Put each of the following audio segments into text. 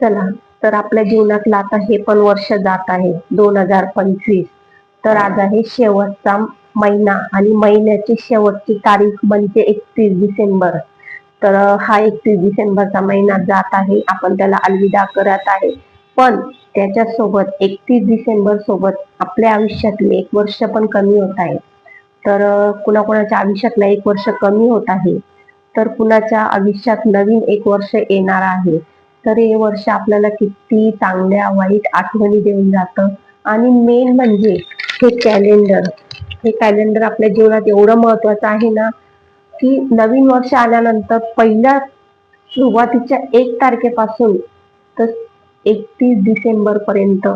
चला तर आपल्या जीवनातलं आता हे पण वर्ष जात आहे दोन हजार पंचवीस. तर आज आहे शेवटचा महिना आणि महिन्याची शेवटची तारीख म्हणजे एकतीस डिसेंबर. तर हा एकतीस डिसेंबरचा महिना जात आहे आपण त्याला अलविदा करत आहे. पण त्याच्यासोबत एकतीस डिसेंबर सोबत आपल्या आयुष्यातले एक वर्ष पण कमी होत आहे. तर कुणाकुणाच्या आयुष्यातला एक वर्ष कमी होत आहे तर कुणाच्या आयुष्यात नवीन एक वर्ष येणार आहे तर हे वर्ष आपल्याला किती चांगल्या वाईट आठवणी देऊन जातं. आणि मेन म्हणजे हे कॅलेंडर हे कॅलेंडर आपल्या जीवनात एवढं महत्वाचं आहे ना की नवीन वर्ष आल्यानंतर पहिल्या सुरुवातीच्या एक तारखेपासून तर एकतीस डिसेंबर पर्यंत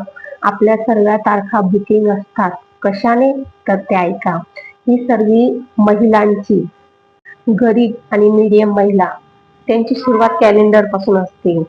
आपल्या सर्व तारखा बुकिंग असतात. कशाने? तर ते ऐका. ही सर्व महिलांची गरीब आणि मीडियम महिला त्यांची सुरुवात कॅलेंडरपासून असते.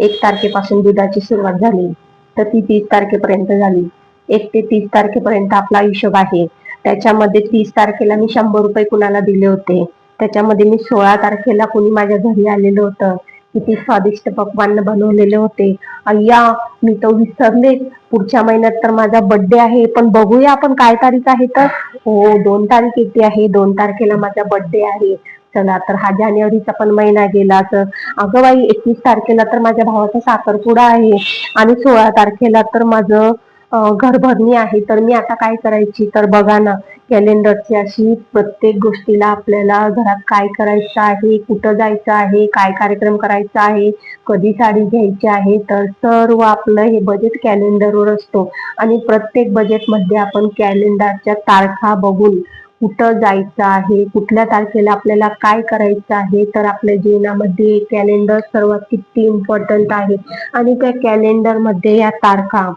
एक तारखेपासून दुधाची सुरुवात झाली तर ती तीस तारखेपर्यंत झाली. एक ते तीस तारखेपर्यंत आपला हिशोब आहे. त्याच्यामध्ये तीस तारखेला मी शंभर रुपये कुणाला दिले होते? त्याच्यामध्ये मी सोळा तारखेला कुणी माझ्या घरी आलेलं होतं? किती स्वादिष्ट पकवान बनवलेले होते? अय्या मी तो विसरले. पुढच्या महिन्यात तर माझा बर्थडे आहे पण बघूया आपण काय तारीख आहे तर. हो दोन तारीख येते आहे. दोन तारखेला माझा बर्थडे आहे. चला तर हा जानेवारीचा पण महिना गेला तर अगं बाई एकवीस तारखेला तर माझ्या भावाचा साखरपुडा आहे आणि सोळा तारखेला तर माझं घरभरणी आहे. तर मी आता काय करायची? तर बघा ना कॅलेंडरची अशी प्रत्येक गोष्टीला आपल्याला घरात काय करायचं आहे कुठं जायचं आहे काय कार्यक्रम करायचा आहे कधी साडी घ्यायची आहे तर सर्व आपलं हे बजेट कॅलेंडरवर असतो. आणि प्रत्येक बजेटमध्ये आपण कॅलेंडरच्या तारखा बघून कुठं जायचं आहे कुठल्या तारखेला आपल्याला काय करायचं आहे तर आपल्या जीवनामध्ये कॅलेंडर सर्वात किती इम्पॉर्टंट आहे. आणि त्या कॅलेंडरमध्ये या तारखा.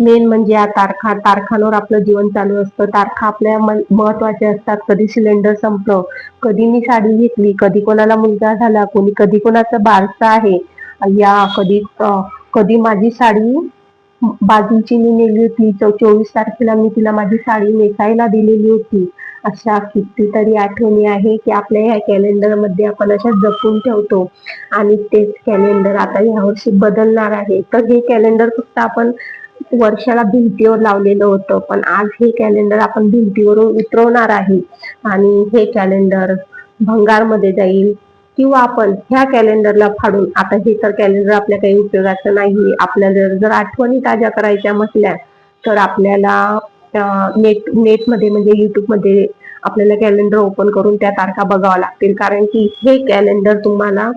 मेन म्हणजे या तारखा. तारखांवर आपलं जीवन चालू असतं. तारखा आपल्या महत्त्वाच्या असतात. कधी सिलेंडर संपलं कधी मी साडी घेतली कधी कोणाला मुलगा झाला कोणी कधी कोणाचं बारसं आहे. या कधी कधी माझी साडी बाजूची मी नेली होती. चोवीस तारखेला मी तिला माझी साडी नेसायला दिलेली होती. अशा कितीतरी आठवणी आहे की आपल्या ह्या कॅलेंडरमध्ये आपण अशा जपून ठेवतो. आणि तेच कॅलेंडर आता यावर्षी बदलणार आहे. तर हे कॅलेंडर फक्त आपण वर्षाला भिंतीवर लावलेलं होतं. पण आज हे कॅलेंडर आपण भिंतीवरून उतरवणार आहे. आणि हे कॅलेंडर भंगारमध्ये जाईल. किंवा आपण ह्या कॅलेंडरला फाडून आता हे तर कॅलेंडर आपल्या काही उपयोगाचं नाही आपल्याला जर आठवणी ताज्या करायच्या म्हटल्या तर आपल्याला नेट नेटमध्ये म्हणजे युट्यूबमध्ये आपल्याला कॅलेंडर ओपन करून त्या तारखा बघाव्या लागतील. कारण की हे कॅलेंडर तुम्हाला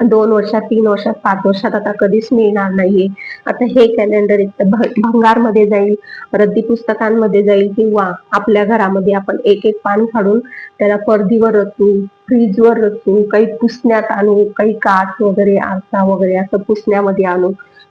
दोन वर्षात तीन वर्षात पाच वर्षात आता कधीच मिळणार नाहीये. आता हे कॅलेंडर एक भंगारमध्ये जाईल रद्दी पुस्तकांमध्ये जाईल किंवा आपल्या घरामध्ये आपण एक एक पान फाडून त्याला पडदीवर रचू फ्रीजवर रचू काही पुसण्यात आणू काही काच वगैरे आरसा वगैरे असं पुसण्यामध्ये आणू.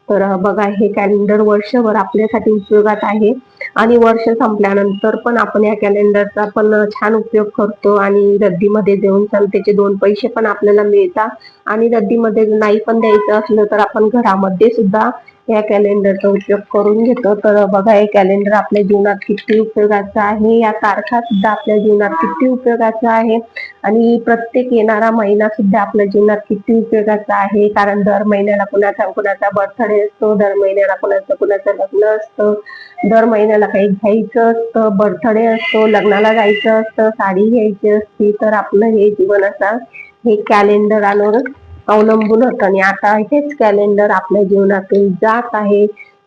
तर बघा हे कॅलेंडर वर्षभर आपल्यासाठी उपयोगात आहे. आणि वर्ष संपल्यानंतर पण आपण या कॅलेंडरचा पण छान उपयोग करतो आणि रद्दीमध्ये देऊन त्याचे दोन पैसे पण आपल्याला मिळतात. आणि रद्दीमध्ये नाही पण द्यायचं असलं तर आपण घरामध्ये सुद्धा या कॅलेंडरचा उपयोग करून घेतो. तर बघा हे कॅलेंडर आपल्या जीवनात किती उपयोगाचं आहे या तारखा सुद्धा आपल्या जीवनात किती उपयोगाचं आहे. आणि प्रत्येक येणारा महिना सुद्धा आपल्या जीवनात किती उपयोगाचा आहे कारण दर महिन्याला कुणाचा कुणाचा बर्थडे असतो दर महिन्याला कुणाचं कुणाचं लग्न असतं. दर महिन्याला काही घ्यायचं असतं बर्थडे असतो लग्नाला जायचं असतं साडी घ्यायची असती तर आपलं हे जीवन असं हे कॅलेंडरांवर अवलंबून होतं. आणि आता हेच कॅलेंडर आपल्या जीवनातून जात आहे.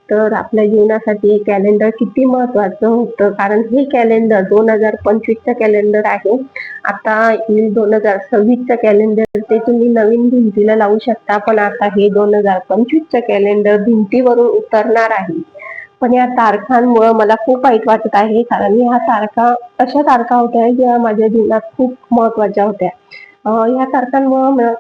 तर आपल्या जीवनासाठी हे कॅलेंडर किती महत्वाचं होतं? कारण हे कॅलेंडर दोन हजार पंचवीसचं कॅलेंडर आहे. आता येईल दोन हजार सव्वीसचं कॅलेंडर ते तुम्ही नवीन भिंतीला लावू शकता. पण आता हे दोन हजार पंचवीसचं कॅलेंडर भिंतीवरून उतरणार आहे. पण या तारखांमुळे मला खूप वाईट वाटत आहे. कारण ह्या तारखा अशा तारखा होत्या ज्या माझ्या जीवनात खूप महत्त्वाच्या होत्या. या तारखांमुळे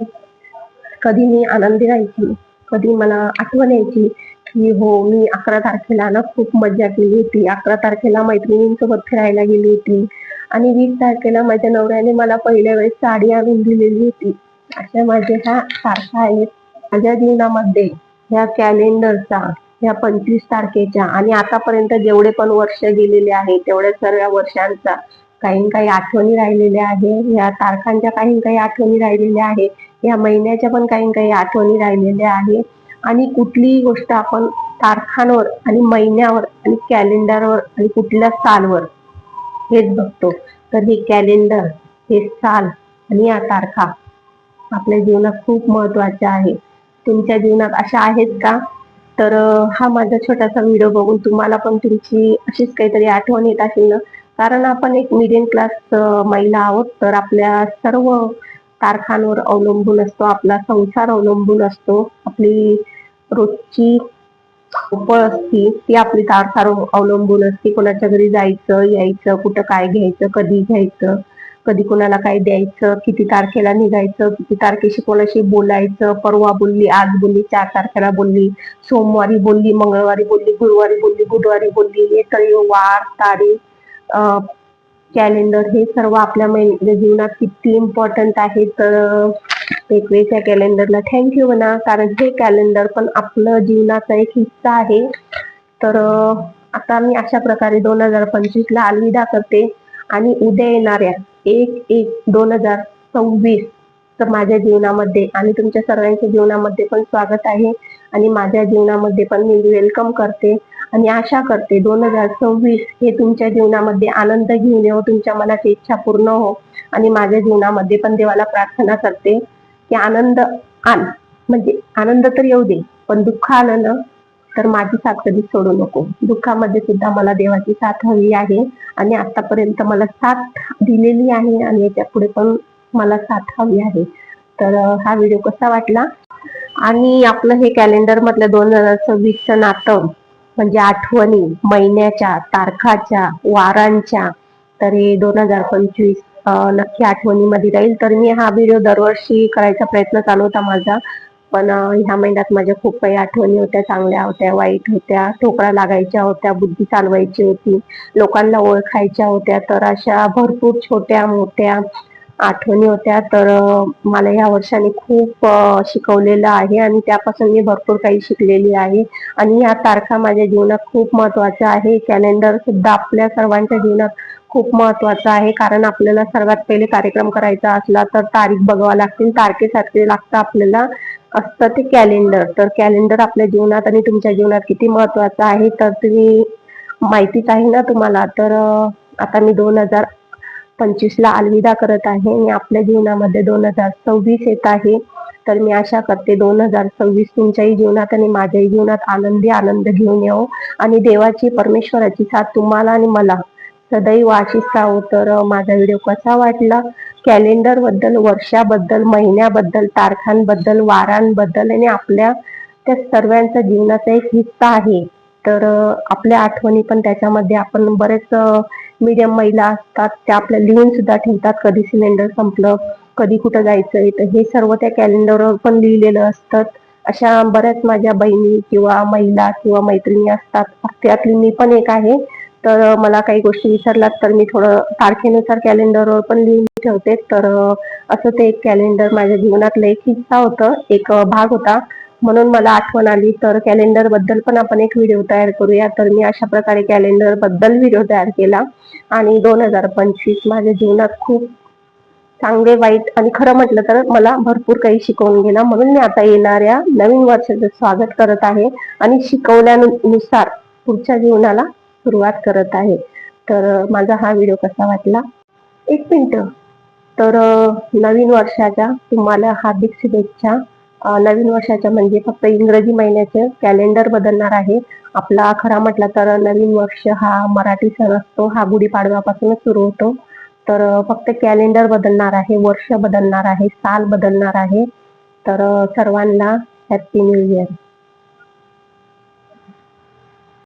कधी मी आनंदी राहायची कधी मला आठवण यायची की हो मी अकरा तारखेला ना खूप मजा केली होती. अकरा तारखेला मैत्रिणींसोबत फिरायला गेली होती. आणि वीस तारखेला माझ्या नवऱ्याने मला पहिल्या वेळेस साडी आणून दिलेली होती. अशा माझ्या ह्या तारखा आहेत माझ्या जीवनामध्ये ह्या कॅलेंडरचा ह्या पंचवीस तारखेच्या आणि आतापर्यंत जेवढे पण वर्ष गेलेले आहे तेवढ्या सर्व वर्षांचा काही काही आठवणी राहिलेल्या आहे. या तारखांच्या काही काही आठवणी राहिलेल्या आहे. या महिन्याच्या पण काही काही आठवणी राहिलेल्या आहे. आणि कुठलीही गोष्ट आपण तारखांवर आणि महिन्यावर आणि कॅलेंडरवर आणि कुठल्या सालवर हेच बघतो. तर हे कॅलेंडर हे साल आणि या तारखा आपल्या जीवनात खूप महत्त्वाच्या आहे. तुमच्या जीवनात अशा आहेत का? तर हा माझा छोटासा व्हिडिओ बघून तुम्हाला पण तुमची अशीच काहीतरी आठवण येत असेल ना? कारण आपण एक मिडियम क्लास महिला आहोत तर आपल्या सर्व तारखांवर अवलंबून असतो आपला संसार अवलंबून असतो. आपली रोजची धावपळ असती ती आपली तारखावर अवलंबून असते. कोणाच्या घरी जायचं यायचं कुठं काय घ्यायचं कधी घ्यायचं. कधी कोणाला काय द्यायचं किती तारखेला निघायचं किती तारखेशी कोणाशी बोलायचं परवा बोलली आज बोलली चार तारखेला बोलली सोमवारी बोलली मंगळवारी बोलली गुरुवारी बोलली बुधवारी बोलली हे वार तारीख कॅलेंडर हे सर्व आपल्या मै- म्हणजे जीवनात किती इम्पॉर्टंट आहे तर अं, वेगवेगळ्या कॅलेंडरला थँक्यू म्हणा कारण हे कॅलेंडर पण आपलं जीवनाचा एक हिस्सा आहे. तर आता मी अशा प्रकारे दोन हजार पंचवीस ला अलविदा करते आणि उद्या येणाऱ्या एक एक दोन हजार सव्वीस तर माझ्या जीवनामध्ये आणि तुमच्या सर्वांच्या जीवनामध्ये पण स्वागत आहे. आणि माझ्या जीवनामध्ये पण मी वेलकम करते. आणि आशा करते दोन हजार सव्वीस हे तुमच्या जीवनामध्ये आनंद घेऊन येऊ तुमच्या मनाची इच्छा पूर्ण हो. आणि माझ्या जीवनामध्ये पण देवाला प्रार्थना करते की आनंद आण म्हणजे आनंद तर येऊ दे पण दुःख आलं ना तर माझी साथ कधी सोडू नको. दुःखामध्ये सुद्धा मला देवाची साथ हवी आहे आणि आतापर्यंत मला साथ दिलेली आहे आणि याच्यापुढे पण मला साथ हवी आहे. तर हा व्हिडिओ कसा वाटला? आणि आपलं हे कॅलेंडर मधलं दोन हजार सव्वीसचं नातं म्हणजे आठवणी महिन्याच्या तारखाच्या वारांच्या तर हे दोन हजार पंचवीस नक्की आठवणीमध्ये राहील. तर मी हा व्हिडिओ दरवर्षी करायचा प्रयत्न चालू होता माझा. पण ह्या महिन्यात माझ्या खूप काही आठवणी होत्या चांगल्या होत्या वाईट होत्या ठोकळा लागायच्या होत्या बुद्धी चालवायची होती लोकांना ओळखायच्या होत्या तर अशा भरपूर छोट्या मोठ्या आठवणी होत्या. तर मला या वर्षाने खूप शिकवलेलं आहे आणि त्यापासून मी भरपूर काही शिकलेली आहे. आणि या तारखा माझ्या जीवनात खूप महत्त्वाच्या आहे. कॅलेंडर सुद्धा आपल्या सर्वांच्या जीवनात खूप महत्वाचं आहे. कारण आपल्याला सर्वात पहिले कार्यक्रम करायचा असला तर तारीख बघावा लागतील तारखेसारखे लागतं आपल्याला. असतं ते कॅलेंडर तर कॅलेंडर आपल्या जीवनात आणि तुमच्या जीवनात किती महत्वाचं आहे तर तुम्ही माहितीच आहे ना तुम्हाला. तर आता मी दोन हजार पंचवीसला अलविदा करत आहे. आणि आपल्या जीवनामध्ये दोन हजार सव्वीस येत आहे. तर मी आशा करते दोन हजार सव्वीस तुमच्याही जीवनात आणि माझ्याही जीवनात आनंदी आनंद घेऊन येऊ आणि देवाची परमेश्वराची साथ तुम्हाला आणि मला. सदैव आशिष राहू. तर माझा व्हिडिओ कसा वाटला? कॅलेंडरबद्दल वर्षाबद्दल महिन्याबद्दल तारखांबद्दल वारांबद्दल आणि आपल्या त्या सर्वांचा जीवनाचा एक हिस्सा आहे. तर आपल्या आठवणी पण त्याच्यामध्ये आपण बरेच मीडियम महिला असतात त्या आपल्या लिहून सुद्धा ठेवतात. कधी सिलेंडर संपलं कधी कुठं जायचंय तर हे सर्व त्या कॅलेंडरवर पण लिहिलेलं असतं अशा बऱ्याच माझ्या बहिणी किंवा महिला किंवा मैत्रिणी असतात. त्यातली मी पण एक आहे. तर मला काही गोष्टी विसरलात तर मी थोडं तारखेनुसार कॅलेंडरवर पण लिहून ठेवते. तर असं ते एक कॅलेंडर माझ्या जीवनातलं एक हिस्सा होतं. एक भाग होता. म्हणून मला आठवण आली. तर कॅलेंडरबद्दल पण आपण एक व्हिडिओ तयार करूया. तर मी अशा प्रकारे कॅलेंडरबद्दल व्हिडिओ तयार केला. आणि दोन हजार पंचवीस माझ्या जीवनात खूप चांगले वाईट आणि खरं म्हटलं तर मला भरपूर काही शिकवून गेला. म्हणून मी आता येणाऱ्या नवीन वर्षाचं स्वागत करत आहे. आणि शिकवल्यानुसार पुढच्या जीवनाला सुरुवात करत आहे. तर माझा हा व्हिडिओ कसा वाटला? एक मिनटं तर नवीन वर्षाच्या तुम्हाला हार्दिक शुभेच्छा. नवीन वर्षाच्या म्हणजे फक्त इंग्रजी महिन्याचे कॅलेंडर बदलणार आहे. आपला खरा म्हटला तर नवीन वर्ष हा मराठी सण असतो. हा गुढीपाडव्यापासूनच सुरू होतो. तर फक्त कॅलेंडर बदलणार आहे वर्ष बदलणार आहे साल बदलणार आहे. तर सर्वांना हॅप्पी न्यू इयर